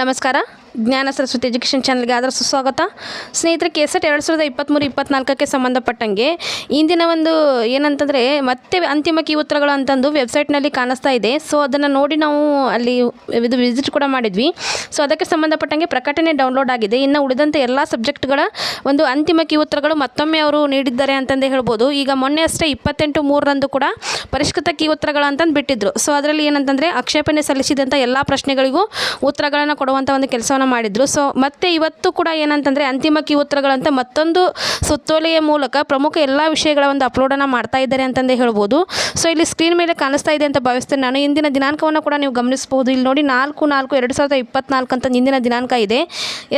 ನಮಸ್ಕಾರ. ಜ್ಞಾನ ಸರಸ್ವತಿ ಎಜುಕೇಷನ್ ಚಾನಲ್ಗೆ ಆದರ ಸುಸ್ವಾಗತ ಸ್ನೇಹಿತರೆ, ಕೆಸೆಟ್ ಎರಡು ಸಾವಿರದ ಇಪ್ಪತ್ತ್ಮೂರು ಇಪ್ಪತ್ನಾಲ್ಕಕ್ಕೆ ಸಂಬಂಧಪಟ್ಟಂಗೆ ಇಂದಿನ ಒಂದು ಏನಂತಂದರೆ ಮತ್ತೆ ಅಂತಿಮ ಕೀ ಉತ್ತರಗಳು ಅಂತಂದು ವೆಬ್ಸೈಟ್ನಲ್ಲಿ ಕಾಣಿಸ್ತಾ ಇದೆ. ಸೊ, ಅದನ್ನು ನೋಡಿ ನಾವು ಅಲ್ಲಿ ಇದು ವಿಸಿಟ್ ಕೂಡ ಮಾಡಿದ್ವಿ. ಸೊ, ಅದಕ್ಕೆ ಸಂಬಂಧಪಟ್ಟಂಗೆ ಪ್ರಕಟಣೆ ಡೌನ್ಲೋಡ್ ಆಗಿದೆ. ಇನ್ನು ಉಳಿದಂಥ ಎಲ್ಲ ಸಬ್ಜೆಕ್ಟ್ಗಳ ಒಂದು ಅಂತಿಮ ಕೀ ಉತ್ತರಗಳು ಮತ್ತೊಮ್ಮೆ ಅವರು ನೀಡಿದ್ದಾರೆ ಅಂತಂದೇ ಹೇಳ್ಬೋದು. ಈಗ ಮೊನ್ನೆ ಅಷ್ಟೇ ಇಪ್ಪತ್ತೆಂಟು ಮೂರರಂದು ಕೂಡ ಪರಿಷ್ಕೃತ ಕೀ ಉತ್ತರಗಳು ಅಂತಂದು ಬಿಟ್ಟಿದ್ರು. ಸೊ, ಅದರಲ್ಲಿ ಏನಂತಂದರೆ ಆಕ್ಷೇಪಣೆ ಸಲ್ಲಿಸಿದಂಥ ಎಲ್ಲ ಪ್ರಶ್ನೆಗಳಿಗೂ ಉತ್ತರಗಳನ್ನು ಕೊಡುವಂಥ ಒಂದು ಕೆಲಸವನ್ನು ಮಾಡಿದ್ರು. ಸೊ ಮತ್ತೆ ಇವತ್ತು ಕೂಡ ಏನಂತಂದರೆ ಅಂತಿಮ ಕೀ ಉತ್ತರಗಳಂತ ಮತ್ತೊಂದು ಸುತ್ತೋಲೆಯ ಮೂಲಕ ಪ್ರಮುಖ ಎಲ್ಲ ವಿಷಯಗಳ ಒಂದು ಅಪ್ಲೋಡನ್ನು ಮಾಡ್ತಾ ಇದ್ದಾರೆ ಅಂತಂದೇ ಹೇಳ್ಬೋದು. ಸೊ ಇಲ್ಲಿ ಸ್ಕ್ರೀನ್ ಮೇಲೆ ಕಾಣಿಸ್ತಾ ಇದೆ ಅಂತ ಭಾವಿಸ್ತೇನೆ ನಾನು. ಇಂದಿನ ದಿನಾಂಕವನ್ನು ಕೂಡ ನೀವು ಗಮನಿಸಬಹುದು. ಇಲ್ಲಿ ನೋಡಿ ನಾಲ್ಕು ನಾಲ್ಕು ಎರಡು ಸಾವಿರದ ಇಪ್ಪತ್ನಾಲ್ಕು ಅಂತ ಇಂದಿನ ದಿನಾಂಕ ಇದೆ.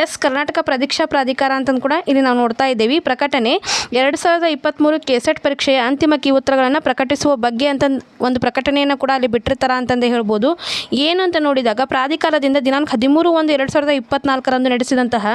ಎಸ್ ಕರ್ನಾಟಕ ಪ್ರದೀಕ್ಷಾ ಪ್ರಾಧಿಕಾರ ಅಂತಂದು ಕೂಡ ಇಲ್ಲಿ ನಾವು ನೋಡ್ತಾ ಇದ್ದೀವಿ. ಪ್ರಕಟಣೆ, ಎರಡು ಸಾವಿರದ ಇಪ್ಪತ್ತ್ಮೂರು ಕೆಸೆಟ್ ಪರೀಕ್ಷೆಯ ಅಂತಿಮ ಕೀ ಉತ್ತರಗಳನ್ನು ಪ್ರಕಟಿಸುವ ಬಗ್ಗೆ ಅಂತ ಒಂದು ಪ್ರಕಟಣೆಯನ್ನು ಕೂಡ ಅಲ್ಲಿ ಬಿಟ್ಟಿರ್ತಾರ ಅಂತಂದು ಹೇಳ್ಬೋದು. ಏನು ಅಂತ ನೋಡಿದಾಗ ಪ್ರಾಧಿಕಾರದಿಂದ ದಿನಾಂಕ ಹದಿಮೂರು ಒಂದು ಎರಡು ಸಾವಿರದ ಇಪ್ಪತ್ನಾಲ್ಕರಂದು ನಡೆಸಿದಂತಹ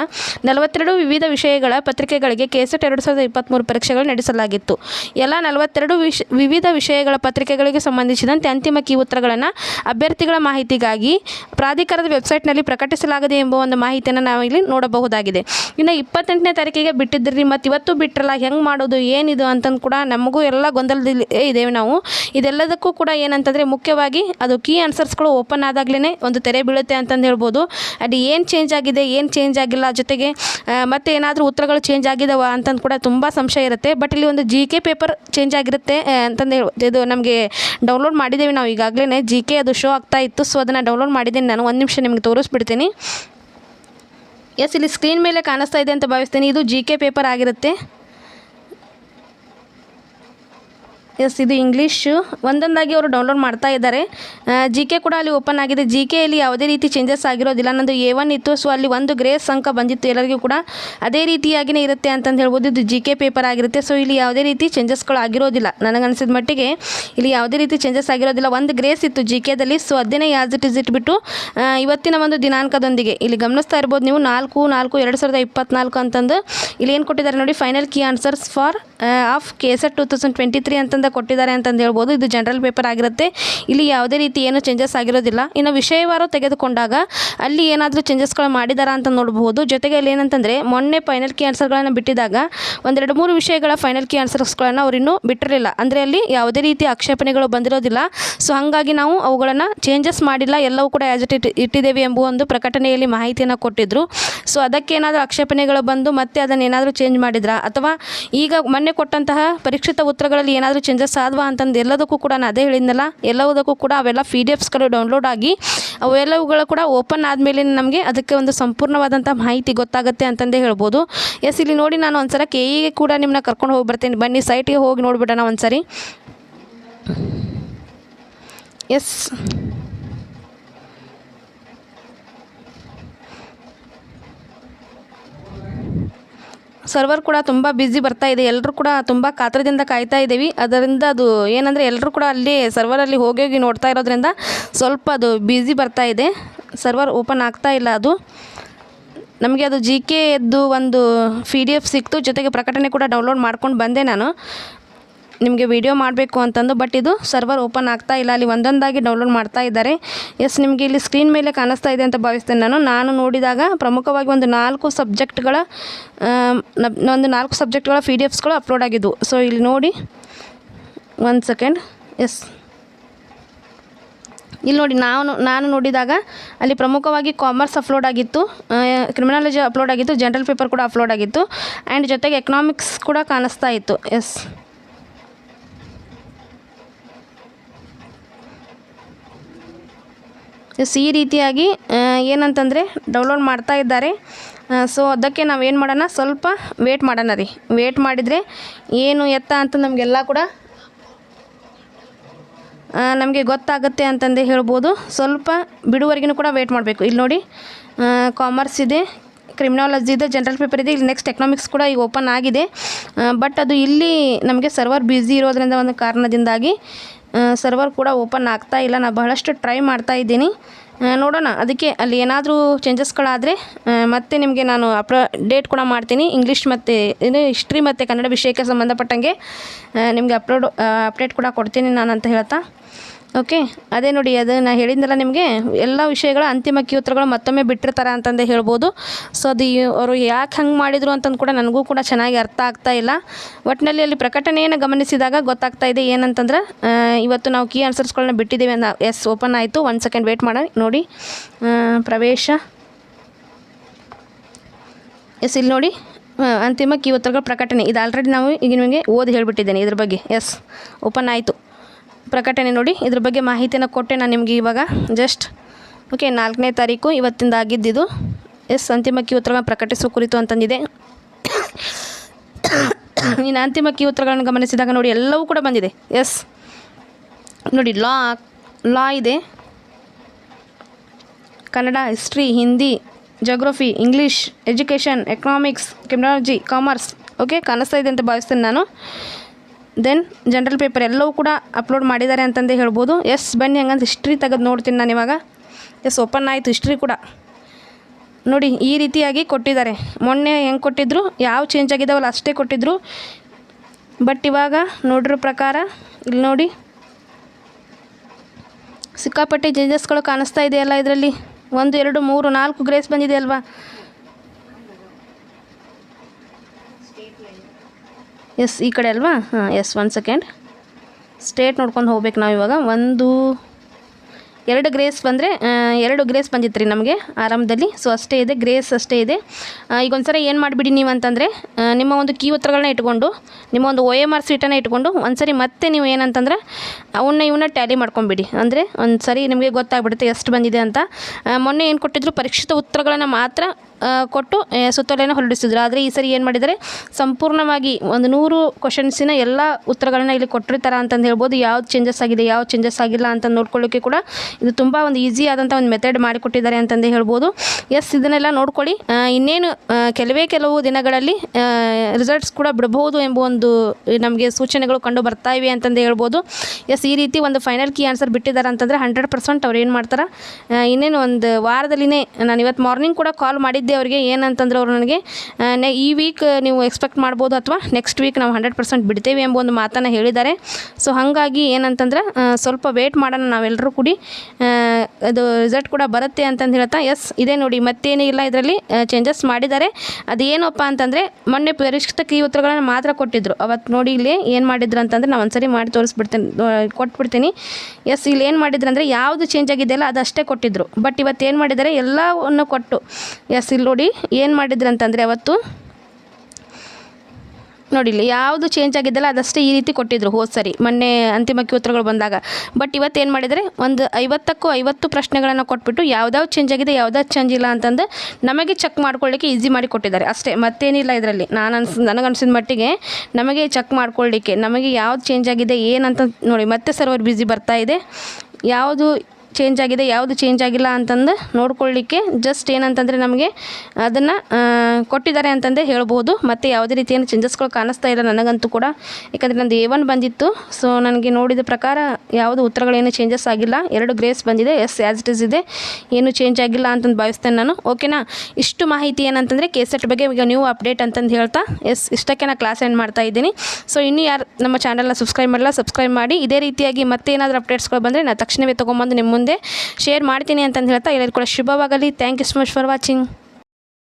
ನಲವತ್ತೆರಡು ವಿವಿಧ ವಿಷಯಗಳ ಪತ್ರಿಕೆಗಳಿಗೆ ಕೆಸೆಟ್ ಎರಡು ಸಾವಿರದ ಇಪ್ಪತ್ತ್ಮೂರು ಪರೀಕ್ಷೆಗಳು ನಡೆಸಲಾಗಿತ್ತು. ಎಲ್ಲ ನಲವತ್ತೆರಡು ವಿಷ, ವಿವಿಧ ವಿಷಯಗಳ ಪತ್ರಿಕೆಗಳಿಗೆ ಸಂಬಂಧಿಸಿದಂತೆ ಅಂತಿಮ ಕೀ ಉತ್ತರಗಳನ್ನು ಅಭ್ಯರ್ಥಿಗಳ ಮಾಹಿತಿಗಾಗಿ ಪ್ರಾಧಿಕಾರದ ವೆಬ್ಸೈಟ್ನಲ್ಲಿ ಪ್ರಕಟಿಸಲಾಗಿದೆ ಎಂಬ ಒಂದು ಮಾಹಿತಿಯನ್ನು ನಾವು ಇಲ್ಲಿ ನೋಡಬಹುದಾಗಿದೆ. ಇನ್ನು ಇಪ್ಪತ್ತೆಂಟನೇ ತಾರೀಕಿಗೆ ಬಿಟ್ಟಿದ್ರಿ ಮತ್ತು ಇವತ್ತು ಬಿಟ್ಟರಲ್ಲ ಹೆಂಗೆ ಮಾಡೋದು, ಏನಿದು ಅಂತಂದು ಕೂಡ ನಮಗೂ ಎಲ್ಲ ಗೊಂದಲದಲ್ಲಿ ಇದ್ದೇವೆ ನಾವು. ಇದೆಲ್ಲದಕ್ಕೂ ಕೂಡ ಏನಂತಂದರೆ ಮುಖ್ಯವಾಗಿ ಅದು ಕೀ ಆನ್ಸರ್ಸ್ಗಳು ಓಪನ್ ಆದಾಗಲೇ ಒಂದು ತೆರೆ ಬೀಳುತ್ತೆ ಅಂತಂದು ಹೇಳ್ಬೋದು. ಅದು ಏನು ಚೇಂಜ್ ಆಗಿದೆ, ಏನು ಚೇಂಜ್ ಆಗಿಲ್ಲ ಜೊತೆಗೆ ಮತ್ತೆ ಏನಾದರೂ ಉತ್ತರಗಳು ಚೇಂಜ್ ಆಗಿದಾವ ಅಂತಂದು ಕೂಡ ತುಂಬ ಸಂಶಯ ಇರುತ್ತೆ. ಬಟ್ ಇಲ್ಲಿ ಒಂದು ಜಿ ಕೆ ಪೇಪರ್ ಚೇಂಜ್ ಆಗಿರುತ್ತೆ ಅಂತಂದು ಇದು ನಮಗೆ ಡೌನ್ಲೋಡ್ ಮಾಡಿದ್ದೇವೆ ನಾವು ಈಗಾಗಲೇ ಜಿ ಕೆ ಅದು ಶೋ ಆಗ್ತಾ ಇತ್ತು ಸೊ ಅದನ್ನು ಡೌನ್ಲೋಡ್ ಮಾಡಿದ್ದೀನಿ ನಾನು. ಒಂದು ನಿಮಿಷ ನಿಮಗೆ ತೋರಿಸ್ಬಿಡ್ತೀನಿ. ಎಸ್ ಇಲ್ಲಿ ಸ್ಕ್ರೀನ್ ಮೇಲೆ ಕಾಣಿಸ್ತಾ ಇದೆ ಅಂತ ಭಾವಿಸ್ತೀನಿ. ಇದು ಜಿ ಕೆ ಪೇಪರ್ ಆಗಿರುತ್ತೆ. ಎಸ್, ಇದು ಇಂಗ್ಲೀಷು ಒಂದೊಂದಾಗಿ ಅವರು ಡೌನ್ಲೋಡ್ ಮಾಡ್ತಾ ಇದ್ದಾರೆ. ಜಿ ಕೆ ಕೂಡ ಅಲ್ಲಿ ಓಪನ್ ಆಗಿದೆ. ಜಿ ಕೆಯಲ್ಲಿ ಯಾವುದೇ ರೀತಿ ಚೇಂಜಸ್ ಆಗಿರೋದಿಲ್ಲ. ನಂದು ಎ ಒನ್ ಇತ್ತು ಸೊ ಅಲ್ಲಿ ಒಂದು ಗ್ರೇಸ್ ಅಂಕ ಬಂದಿತ್ತು. ಎಲ್ಲರಿಗೂ ಕೂಡ ಅದೇ ರೀತಿಯಾಗಿಯೇ ಇರುತ್ತೆ ಅಂತಂದು ಹೇಳ್ಬೋದು. ಇದು ಜಿ ಕೆ ಪೇಪರ್ ಆಗಿರುತ್ತೆ. ಸೊ ಇಲ್ಲಿ ಯಾವುದೇ ರೀತಿ ಚೇಂಜಸ್ಗಳು ಆಗಿರೋದಿಲ್ಲ. ನನಗನ್ಸಿದ ಮಟ್ಟಿಗೆ ಇಲ್ಲಿ ಯಾವುದೇ ರೀತಿ ಚೇಂಜಸ್ ಆಗಿರೋದಿಲ್ಲ. ಒಂದು ಗ್ರೇಸ್ ಇತ್ತು ಜಿ ಕೆದಲ್ಲಿ ಸೊ ಅದನ್ನೇ ಯಾಸ್ ಇಟ್ ಇಸ್ ಬಿಟ್ಟು ಇವತ್ತಿನ ಒಂದು ದಿನಾಂಕದೊಂದಿಗೆ. ಇಲ್ಲಿ ಗಮನಿಸ್ತಾ ಇರ್ಬೋದು ನೀವು ನಾಲ್ಕು ನಾಲ್ಕು, ಎರಡು ಸಾವಿರದ ಇಪ್ಪತ್ನಾಲ್ಕು ಅಂತಂದು. ಇಲ್ಲಿ ಏನು ಕೊಟ್ಟಿದ್ದಾರೆ ನೋಡಿ final key answers for of K S two thousand twenty three ಅಂತಂದು ಕೊಟ್ಟಿದ್ದಾರೆ ಅಂತಂದು ಹೇಳ್ಬೋದು. ಇದು ಜನರಲ್ ಪೇಪರ್ ಆಗಿರುತ್ತೆ. ಇಲ್ಲಿ ಯಾವುದೇ ರೀತಿ ಏನು ಚೇಂಜಸ್ ಆಗಿರೋದಿಲ್ಲ. ಇನ್ನು ವಿಷಯವಾರು ತೆಗೆದುಕೊಂಡಾಗ ಅಲ್ಲಿ ಏನಾದರೂ ಚೇಂಜಸ್ಗಳು ಮಾಡಿದಾರಾ ಅಂತ ನೋಡಬಹುದು. ಜೊತೆಗೆ ಅಲ್ಲಿ ಏನಂತಂದರೆ, ಮೊನ್ನೆ ಫೈನಲ್ ಕೀ ಆನ್ಸರ್ಗಳನ್ನು ಬಿಟ್ಟಿದಾಗ ಒಂದೆರಡು ಮೂರು ವಿಷಯಗಳ ಫೈನಲ್ ಕೀ ಆನ್ಸರ್ಸ್ಗಳನ್ನು ಅವರು ಇನ್ನೂ ಬಿಟ್ಟಿರಲಿಲ್ಲ. ಅಂದರೆ ಅಲ್ಲಿ ಯಾವುದೇ ರೀತಿ ಆಕ್ಷೇಪಣೆಗಳು ಬಂದಿರೋದಿಲ್ಲ. ಸೊ ಹಾಗಾಗಿ ನಾವು ಅವುಗಳನ್ನು ಚೇಂಜಸ್ ಮಾಡಿಲ್ಲ. ಎಲ್ಲವೂ ಕೂಡ ಆ್ಯಸ್ ಇಟ್ ಇಟ್ಟಿದ್ದೇವೆ ಎಂಬ ಒಂದು ಪ್ರಕಟಣೆಯಲ್ಲಿ ಮಾಹಿತಿಯನ್ನು ಕೊಟ್ಟಿದ್ದರು ಸೊ ಅದಕ್ಕೇನಾದರೂ ಆಕ್ಷೇಪಣೆಗಳು ಬಂದು ಮತ್ತೆ ಅದನ್ನು ಏನಾದರೂ ಚೇಂಜ್ ಮಾಡಿದ್ರಾ? ಅಥವಾ ಈಗ ಮೊನ್ನೆ ಕೊಟ್ಟಂತಹ ಪರೀಕ್ಷಿತ ಉತ್ತರಗಳಲ್ಲಿ ಏನಾದರೂ ಚೇಂಜಸ್ ಆದ್ವಾ ಅಂತಂದು ಎಲ್ಲದಕ್ಕೂ ಕೂಡ ನಾನು ಅದೇ ಹೇಳಿದ್ನಲ್ಲ ಎಲ್ಲದಕ್ಕೂ ಕೂಡ ಅವೆಲ್ಲ ಪಿ ಡಿ ಎಫ್ಸ್ಗಳು ಡೌನ್ಲೋಡ್ ಆಗಿ ಅವೆಲ್ಲವುಗಳು ಕೂಡ ಓಪನ್ ಆದಮೇಲೆ ನಮಗೆ ಅದಕ್ಕೆ ಒಂದು ಸಂಪೂರ್ಣವಾದಂಥ ಮಾಹಿತಿ ಗೊತ್ತಾಗುತ್ತೆ ಅಂತಂದೇ ಹೇಳ್ಬೋದು. ಎಸ್, ಇಲ್ಲಿ ನೋಡಿ ನಾನು ಒಂದ್ಸಲ ಕೆ ಇಗೆ ಕೂಡ ನಿಮ್ಮನ್ನ ಕರ್ಕೊಂಡು ಹೋಗಿ ಬರ್ತೀನಿ. ಬನ್ನಿ ಸೈಟಿಗೆ ಹೋಗಿ ನೋಡಿಬಿಡೋಣ ಒಂದ್ಸರಿ. ಎಸ್. ಸರ್ವರ್ ಕೂಡ ತುಂಬ ಬ್ಯುಸಿ ಬರ್ತಾ ಇದೆ. ಎಲ್ಲರೂ ಕೂಡ ತುಂಬ ಕಾತರದಿಂದ ಕಾಯ್ತಾ ಇದ್ದೀವಿ. ಅದರಿಂದ ಅದು ಏನಂದರೆ ಎಲ್ಲರೂ ಕೂಡ ಅಲ್ಲಿ ಸರ್ವರಲ್ಲಿ ಹೋಗಿ ಹೋಗಿ ನೋಡ್ತಾ ಇರೋದ್ರಿಂದ ಸ್ವಲ್ಪ ಅದು ಬ್ಯುಸಿ ಬರ್ತಾ ಇದೆ. ಸರ್ವರ್ ಓಪನ್ ಆಗ್ತಾ ಇಲ್ಲ ಅದು. ನಮಗೆ ಅದು ಜಿ ಕೆ ಎದ್ದು ಒಂದು ಪಿ ಡಿ ಎಫ್ ಸಿಕ್ತು. ಜೊತೆಗೆ ಪ್ರಕಟಣೆ ಕೂಡ ಡೌನ್ಲೋಡ್ ಮಾಡ್ಕೊಂಡು ಬಂದೆ ನಾನು. ನಿಮಗೆ ವಿಡಿಯೋ ಮಾಡಬೇಕು ಅಂತಂದು ಬಟ್ ಇದು ಸರ್ವರ್ ಓಪನ್ ಆಗ್ತಾ ಇಲ್ಲ. ಅಲ್ಲಿ ಒಂದೊಂದಾಗಿ ಡೌನ್ಲೋಡ್ ಮಾಡ್ತಾ ಇದ್ದಾರೆ. ಎಸ್ ನಿಮಗೆ ಇಲ್ಲಿ ಸ್ಕ್ರೀನ್ ಮೇಲೆ ಕಾಣಿಸ್ತಾ ಇದೆ ಅಂತ ಭಾವಿಸ್ತೇನೆ ನಾನು. ನಾನು ನೋಡಿದಾಗ ಪ್ರಮುಖವಾಗಿ ಒಂದು ನಾಲ್ಕು ಸಬ್ಜೆಕ್ಟ್ಗಳ ಒಂದು ನಾಲ್ಕು ಸಬ್ಜೆಕ್ಟ್ಗಳ ಪಿ ಡಿ ಎಫ್ಸ್ಗಳು ಅಪ್ಲೋಡ್ ಆಗಿದ್ದವು ಸೊ ಇಲ್ಲಿ ನೋಡಿ. ಒಂದು ಸೆಕೆಂಡ್ ಎಸ್ ಇಲ್ಲಿ ನೋಡಿ, ನಾನು ನಾನು ನೋಡಿದಾಗ ಅಲ್ಲಿ ಪ್ರಮುಖವಾಗಿ ಕಾಮರ್ಸ್ ಅಪ್ಲೋಡ್ ಆಗಿತ್ತು ಕ್ರಿಮಿನಾಲಜಿ ಅಪ್ಲೋಡ್ ಆಗಿತ್ತು ಜನರಲ್ ಪೇಪರ್ ಕೂಡ ಅಪ್ಲೋಡ್ ಆಗಿತ್ತು ಆ್ಯಂಡ್ ಜೊತೆಗೆ ಎಕನಾಮಿಕ್ಸ್ ಕೂಡ ಕಾಣಿಸ್ತಾ ಇತ್ತು. ಎಸ್ ಎಸ್, ಈ ರೀತಿಯಾಗಿ ಏನಂತಂದರೆ ಡೌನ್ಲೋಡ್ ಮಾಡ್ತಾ ಇದ್ದಾರೆ. ಸೊ ಅದಕ್ಕೆ ನಾವು ಏನು ಮಾಡೋಣ? ಸ್ವಲ್ಪ ವೇಟ್ ಮಾಡೋಣ ರೀ. ವೇಟ್ ಮಾಡಿದರೆ ಏನು ಎತ್ತ ಅಂತ ನಮಗೆಲ್ಲ ಕೂಡ ನಮಗೆ ಗೊತ್ತಾಗುತ್ತೆ ಅಂತಂದು ಹೇಳ್ಬೋದು. ಸ್ವಲ್ಪ ಬಿಡುವರೆಗೂ ಕೂಡ ವೇಟ್ ಮಾಡಬೇಕು. ಇಲ್ಲಿ ನೋಡಿ ಕಾಮರ್ಸ್ ಇದೆ ಕ್ರಿಮಿನಾಲಜಿ ಇದೆ ಜನರಲ್ ಪೇಪರ್ ಇದೆ, ಇಲ್ಲಿ ನೆಕ್ಸ್ಟ್ ಎಕನಾಮಿಕ್ಸ್ ಕೂಡ ಈಗ ಓಪನ್ ಆಗಿದೆ. ಬಟ್ ಅದು ಇಲ್ಲಿ ನಮಗೆ ಸರ್ವರ್ ಬ್ಯುಸಿ ಇರೋದ್ರಿಂದ ಒಂದು ಕಾರಣದಿಂದಾಗಿ ಸರ್ವರ್ ಕೂಡ ಓಪನ್ ಆಗ್ತಾ ಇಲ್ಲ. ನಾನು ಬಹಳಷ್ಟು ಟ್ರೈ ಮಾಡ್ತಾ ಇದ್ದೀನಿ. ನೋಡೋಣ. ಅದಕ್ಕೆ ಅಲ್ಲಿ ಏನಾದರೂ ಚೇಂಜಸ್ಗಳಾದರೆ ಮತ್ತೆ ನಿಮಗೆ ನಾನು ಅಪ್ಡೇಟ್ ಕೂಡ ಮಾಡ್ತೀನಿ. ಇಂಗ್ಲೀಷ್ ಮತ್ತು ಏನು ಹಿಸ್ಟ್ರಿ ಮತ್ತು ಕನ್ನಡ ವಿಷಯಕ್ಕೆ ಸಂಬಂಧಪಟ್ಟಂಗೆ ನಿಮಗೆ ಅಪ್ಲೋಡ್ ಅಪ್ಡೇಟ್ ಕೂಡ ಕೊಡ್ತೀನಿ ನಾನು ಅಂತ ಹೇಳ್ತಾ. ಓಕೆ ಅದೇ ನೋಡಿ, ಅದು ನಾನು ಹೇಳಿದ್ನಲ್ಲ ನಿಮಗೆ, ಎಲ್ಲ ವಿಷಯಗಳ ಅಂತಿಮ ಕೀ ಉತ್ತರಗಳು ಮತ್ತೊಮ್ಮೆ ಬಿಟ್ಟಿರ್ತಾರೆ ಅಂತಂದೇ ಹೇಳ್ಬೋದು. ಸೊ ಅದು ಅವರು ಯಾಕೆ ಹಂಗೆ ಮಾಡಿದರು ಅಂತಂದು ಕೂಡ ನನಗೂ ಕೂಡ ಚೆನ್ನಾಗಿ ಅರ್ಥ ಆಗ್ತಾ ಇಲ್ಲ. ಒಟ್ಟಿನಲ್ಲಿ ಅಲ್ಲಿ ಪ್ರಕಟಣೆಯನ್ನು ಗಮನಿಸಿದಾಗ ಗೊತ್ತಾಗ್ತಾ ಇದೆ ಏನಂತಂದ್ರೆ ಇವತ್ತು ನಾವು ಕೀ ಆನ್ಸರ್ಸ್ಗಳನ್ನ ಬಿಟ್ಟಿದ್ದೀವಿ ಅಂತ ಎಸ್ ಓಪನ್ ಆಯಿತು. ಒನ್ ಸೆಕೆಂಡ್ ವೇಟ್ ಮಾಡಿ. ನೋಡಿ ಪ್ರವೇಶ. ಎಸ್ ಇಲ್ಲಿ ನೋಡಿ ಅಂತಿಮ ಕೀ ಉತ್ತರಗಳ ಪ್ರಕಟಣೆ. ಇದು ಆಲ್ರೆಡಿ ನಾವು ಈಗ ನಿಮಗೆ ಓದಿ ಹೇಳಿಬಿಟ್ಟಿದ್ದೇನೆ ಇದ್ರ ಬಗ್ಗೆ. ಎಸ್ ಓಪನ್ ಆಯಿತು. ಪ್ರಕಟಣೆ ನೋಡಿ, ಇದ್ರ ಬಗ್ಗೆ ಮಾಹಿತಿನ ಕೊಟ್ಟೆ ನಾನು ನಿಮಗೆ ಇವಾಗ. ಜಸ್ಟ್ ಓಕೆ ನಾಲ್ಕನೇ ತಾರೀಕು ಇವತ್ತಿಂದ ಆಗಿದ್ದಿದ್ದು ಎಸ್ ಅಂತಿಮ ಕೀ ಉತ್ತರಗಳನ್ನು ಪ್ರಕಟಿಸುವ ಕುರಿತು ಅಂತಂದಿದೆ. ಇನ್ನು ಅಂತಿಮ ಕೀ ಉತ್ತರಗಳನ್ನು ಗಮನಿಸಿದಾಗ ನೋಡಿ, ಎಲ್ಲವೂ ಕೂಡ ಬಂದಿದೆ. ಎಸ್ ನೋಡಿ ಲಾ ಲಾ ಇದೆ. Kannada history Hindi geography English education economics criminology commerce okay ಕಾಣಿಸ್ತಾ ಇದೆ ಅಂತ ಭಾವಿಸ್ತೇನೆ ನಾನು. ದೆನ್ ಜನರಲ್ ಪೇಪರ್ ಎಲ್ಲವೂ ಕೂಡ ಅಪ್ಲೋಡ್ ಮಾಡಿದ್ದಾರೆ ಅಂತಂದೇ ಹೇಳ್ಬೋದು. ಎಸ್ ಬನ್ನಿ ಹಂಗಂತ ಹಿಸ್ಟ್ರಿ ತೆಗೆದು ನೋಡ್ತೀನಿ ನಾನು ಇವಾಗ. ಎಸ್ ಓಪನ್ ಆಯಿತು ಹಿಸ್ಟ್ರಿ ಕೂಡ. ನೋಡಿ, ಈ ರೀತಿಯಾಗಿ ಕೊಟ್ಟಿದ್ದಾರೆ. ಮೊನ್ನೆ ಹೆಂಗೆ ಕೊಟ್ಟಿದ್ರು? ಯಾವ ಚೇಂಜ್ ಆಗಿದ್ದಾವಲ್ಲ ಅಷ್ಟೇ ಕೊಟ್ಟಿದ್ರು. ಬಟ್ ಇವಾಗ ನೋಡಿರೋ ಪ್ರಕಾರ ಇಲ್ಲಿ ನೋಡಿ. ಸಿಕ್ಕಾಪಟ್ಟೆ ಚೇಂಜಸ್ಗಳು ಕಾಣಿಸ್ತಾ ಇದೆಯಲ್ಲ ಇದರಲ್ಲಿ. ಒಂದು, ಎರಡು, ಮೂರು, ನಾಲ್ಕು ಗ್ರೇಸ್ ಬಂದಿದೆ ಅಲ್ವಾ? ಎಸ್, ಈ ಕಡೆ ಅಲ್ವಾ? ಹಾಂ, ಎಸ್ ಒನ್ ಸೆಕೆಂಡ್ ಸ್ಟೇಟ್ ನೋಡ್ಕೊಂಡು ಹೋಗ್ಬೇಕು ನಾವು ಇವಾಗ. ಒಂದು, ಎರಡು ಗ್ರೇಸ್ ಬಂದರೆ ಎರಡು ಗ್ರೇಸ್ ಬಂದಿತ್ತು ರೀ ನಮಗೆ ಆರಂಭದಲ್ಲಿ ಸೊ ಅಷ್ಟೇ ಇದೆ ಗ್ರೇಸ್ ಅಷ್ಟೇ ಇದೆ. ಈಗ ಒಂದು ಸರಿ ಏನು ಮಾಡಿಬಿಡಿ ನೀವು ಅಂತಂದರೆ ನಿಮ್ಮ ಒಂದು ಕೀ ಉತ್ತರಗಳನ್ನ ಇಟ್ಕೊಂಡು, ನಿಮ್ಮ ಒಂದು ಒ ಎಂ ಆರ್ ಸೀಟನ್ನು ಇಟ್ಕೊಂಡು ಒಂದು ಸರಿ ಮತ್ತೆ ನೀವು ಏನಂತಂದ್ರೆ, ಅವನ್ನ ಇವನ್ನ ಟ್ಯಾಲಿ ಮಾಡ್ಕೊಂಬಿಡಿ. ಅಂದರೆ ಒಂದು ಸರಿ ನಿಮಗೆ ಗೊತ್ತಾಗ್ಬಿಡುತ್ತೆ ಎಷ್ಟು ಬಂದಿದೆ ಅಂತ. ಮೊನ್ನೆ ಏನು ಕೊಟ್ಟಿದ್ರು, ಪರೀಕ್ಷಿತ ಉತ್ತರಗಳನ್ನು ಮಾತ್ರ ಕೊಟ್ಟು ಸುತ್ತೋಲೆಯನ್ನು ಹೊರಡಿಸಿದ್ರು. ಆದರೆ ಈ ಸರಿ ಏನು ಮಾಡಿದರೆ ಸಂಪೂರ್ಣವಾಗಿ ಒಂದು ನೂರು ಕ್ವಶನ್ಸಿನ ಎಲ್ಲ ಉತ್ತರಗಳನ್ನ ಇಲ್ಲಿ ಕೊಟ್ಟಿರ್ತಾರೆ ಅಂತಂದು ಹೇಳ್ಬೋದು. ಯಾವ್ದು ಚೇಂಜಸ್ ಆಗಿದೆ ಯಾವ ಚೇಂಜಸ್ ಆಗಿಲ್ಲ ಅಂತ ನೋಡ್ಕೊಳ್ಳೋಕೆ ಕೂಡ ಇದು ತುಂಬ ಒಂದು ಈಸಿ ಆದಂಥ ಒಂದು ಮೆಥಡ್ ಮಾಡಿಕೊಟ್ಟಿದ್ದಾರೆ ಅಂತಂದು ಹೇಳ್ಬೋದು. ಎಸ್ ಇದನ್ನೆಲ್ಲ ನೋಡ್ಕೊಳ್ಳಿ. ಇನ್ನೇನು ಕೆಲವೇ ಕೆಲವು ದಿನಗಳಲ್ಲಿ ರಿಸಲ್ಟ್ಸ್ ಕೂಡ ಬಿಡಬಹುದು ಎಂಬ ಒಂದು ನಮಗೆ ಸೂಚನೆಗಳು ಕಂಡು ಬರ್ತಾ ಇವೆ ಅಂತಂದು ಹೇಳ್ಬೋದು. ಎಸ್ ಈ ರೀತಿ ಒಂದು ಫೈನಲ್ ಕೀ ಆನ್ಸರ್ ಬಿಟ್ಟಿದ್ದಾರೆ ಅಂತಂದರೆ ಹಂಡ್ರೆಡ್ ಪರ್ಸೆಂಟ್ ಅವ್ರು ಏನು ಮಾಡ್ತಾರೆ? ಇನ್ನೇನು ಒಂದು ವಾರದಲ್ಲಿನೇ, ನಾನು ಇವತ್ತು ಮಾರ್ನಿಂಗ್ ಕೂಡ ಕಾಲ್ ಮಾಡಿದ್ದೆ. ಅವರಿಗೆ ಏನಂತಂದ್ರೆ ಅವರು ನನಗೆ ಈ ವೀಕ್ ನೀವು ಎಕ್ಸ್ಪೆಕ್ಟ್ ಮಾಡ್ಬೋದು ಅಥವಾ ನೆಕ್ಸ್ಟ್ ವೀಕ್ ನಾವು ಹಂಡ್ರೆಡ್ ಪರ್ಸೆಂಟ್ ಬಿಡ್ತೇವೆ ಎಂಬ ಒಂದು ಮಾತನ್ನು ಹೇಳಿದ್ದಾರೆ. ಸೊ ಹಾಗಾಗಿ ಏನಂತಂದ್ರೆ ಸ್ವಲ್ಪ ವೇಟ್ ಮಾಡೋಣ ನಾವೆಲ್ಲರೂ ಕೂಡಿ ಅದು ರಿಸಲ್ಟ್ ಕೂಡ ಬರುತ್ತೆ ಅಂತಂದು ಹೇಳ್ತಾ ಎಸ್ ಇದೇ ನೋಡಿ, ಮತ್ತೇನೂ ಇಲ್ಲ ಇದರಲ್ಲಿ ಚೇಂಜಸ್ ಮಾಡಿದ್ದಾರೆ. ಅದು ಏನಪ್ಪ ಅಂತಂದರೆ, ಮೊನ್ನೆ ಪರಿಷ್ಕೃತ ಕೀ ಉತ್ತರಗಳನ್ನು ಮಾತ್ರ ಕೊಟ್ಟಿದ್ದರು ಅವತ್ತು ನೋಡಿ ಇಲ್ಲಿ ಏನು ಮಾಡಿದ್ರು ಅಂತಂದರೆ ನಾವು ಒಂದ್ಸರಿ ಮಾಡಿ ತೋರಿಸ್ಬಿಡ್ತೇನೆ ಕೊಟ್ಬಿಡ್ತೀನಿ. ಎಸ್ ಇಲ್ಲಿ ಏನು ಮಾಡಿದ್ರು ಅಂದರೆ ಯಾವುದು ಚೇಂಜ್ ಆಗಿದೆಯಲ್ಲ ಅದಷ್ಟೇ ಕೊಟ್ಟಿದ್ರು. ಬಟ್ ಇವತ್ತು ಏನು ಮಾಡಿದ್ದಾರೆ? ಎಲ್ಲವನ್ನು ಕೊಟ್ಟು. ಎಸ್ ಇಲ್ಲಿ ನೋಡಿ, ಏನು ಮಾಡಿದ್ರು ಅಂತಂದರೆ ಅವತ್ತು ನೋಡಿ ಇಲ್ಲಿ ಯಾವುದು ಚೇಂಜ್ ಆಗಿದ್ದಲ್ಲ ಅದಷ್ಟೇ ಈ ರೀತಿ ಕೊಟ್ಟಿದ್ರು ಹೋದ ಸರಿ ಮೊನ್ನೆ ಅಂತಿಮ ಕೀ ಉತ್ತರಗಳು ಬಂದಾಗ. ಬಟ್ ಇವತ್ತು ಏನು ಮಾಡಿದರೆ, ಒಂದು ಐವತ್ತಕ್ಕೂ ಐವತ್ತು ಪ್ರಶ್ನೆಗಳನ್ನು ಕೊಟ್ಬಿಟ್ಟು ಯಾವ್ದಾವ್ದು ಚೇಂಜ್ ಆಗಿದೆ ಯಾವ್ದಾವ್ದು ಚೇಂಜ್ ಇಲ್ಲ ಅಂತಂದು ನಮಗೆ ಚೆಕ್ ಮಾಡ್ಕೊಳ್ಳಿಕ್ಕೆ ಈಸಿ ಮಾಡಿ ಕೊಟ್ಟಿದ್ದಾರೆ. ಅಷ್ಟೇ, ಮತ್ತೇನಿಲ್ಲ ಇದರಲ್ಲಿ. ನಾನು ಅನ್ಸ್ ನನಗೆ ಮಟ್ಟಿಗೆ ನಮಗೆ ಚೆಕ್ ಮಾಡ್ಕೊಳ್ಳಿಕ್ಕೆ ನಮಗೆ ಯಾವ್ದು ಚೇಂಜ್ ಆಗಿದೆ, ಏನಂತ ನೋಡಿ, ಮತ್ತೆ ಸರ್ವರ್ ಬ್ಯುಸಿ ಬರ್ತಾ ಇದೆ. ಯಾವುದು ಚೇಂಜ್ ಆಗಿದೆ, ಯಾವುದು ಚೇಂಜ್ ಆಗಿಲ್ಲ ಅಂತಂದು ನೋಡ್ಕೊಳ್ಳಿಕ್ಕೆ. ಜಸ್ಟ್ ಏನಂತಂದರೆ ನಮಗೆ ಅದನ್ನು ಕೊಟ್ಟಿದ್ದಾರೆ ಅಂತಂದೇ ಹೇಳ್ಬೋದು. ಮತ್ತು ಯಾವುದೇ ರೀತಿಯ ಚೇಂಜಸ್ಗಳು ಕಾಣಿಸ್ತಾ ಇಲ್ಲ ನನಗಂತೂ ಕೂಡ. ಯಾಕಂದರೆ ನಂದು ಎ ಒನ್ ಬಂದಿತ್ತು. ಸೊ ನನಗೆ ನೋಡಿದ ಪ್ರಕಾರ ಯಾವುದು ಉತ್ತರಗಳೇನು ಚೇಂಜಸ್ ಆಗಿಲ್ಲ. ಎರಡು ಗ್ರೇಸ್ ಬಂದಿದೆ. ಎಸ್ ಆ್ಯಸ್ ಇಟ್ ಇಸ್ ಇದೆ. ಏನು ಚೇಂಜ್ ಆಗಿಲ್ಲ ಅಂತಂದು ಭಾವಿಸ್ತೇನೆ ನಾನು. ಓಕೆನಾ ಇಷ್ಟು ಮಾಹಿತಿ ಏನಂತಂದರೆ ಕೆ ಸೆಟ್ ಬಗ್ಗೆ ಈಗ ನ್ಯೂ ಅಪ್ಡೇಟ್ ಅಂತಂದು ಹೇಳ್ತಾ. ಎಸ್ ಇಷ್ಟಕ್ಕೆ ನಾನು ಕ್ಲಾಸ್ ಎಂಡ್ ಮಾಡ್ತಾ ಇದ್ದೀನಿ. ಸೊ ಇನ್ನೂ ಯಾರು ನಮ್ಮ ಚಾನಲ್ನ ಸಬ್ಸ್ಕ್ರೈಬ್ ಮಾಡಲ್ಲ ಸಬ್ಸ್ಕ್ರೈಬ್ ಮಾಡಿ. ಇದೇ ರೀತಿಯಾಗಿ ಮತ್ತೇನಾದರೂ ಅಪ್ಡೇಟ್ಸ್ಗಳು ಬಂದರೆ ನಾನು ತಕ್ಷಣವೇ ತೊಗೊಂಬಂದು ನಿಮ್ಮ ಮುಂದೆ ಶೇರ್ ಮಾಡ್ತೀನಿ ಅಂತಂದು ಹೇಳ್ತಾ ಎಲ್ಲರಿಗೂ ಕೂಡ ಶುಭವಾಗಲಿ. Thank you so much for watching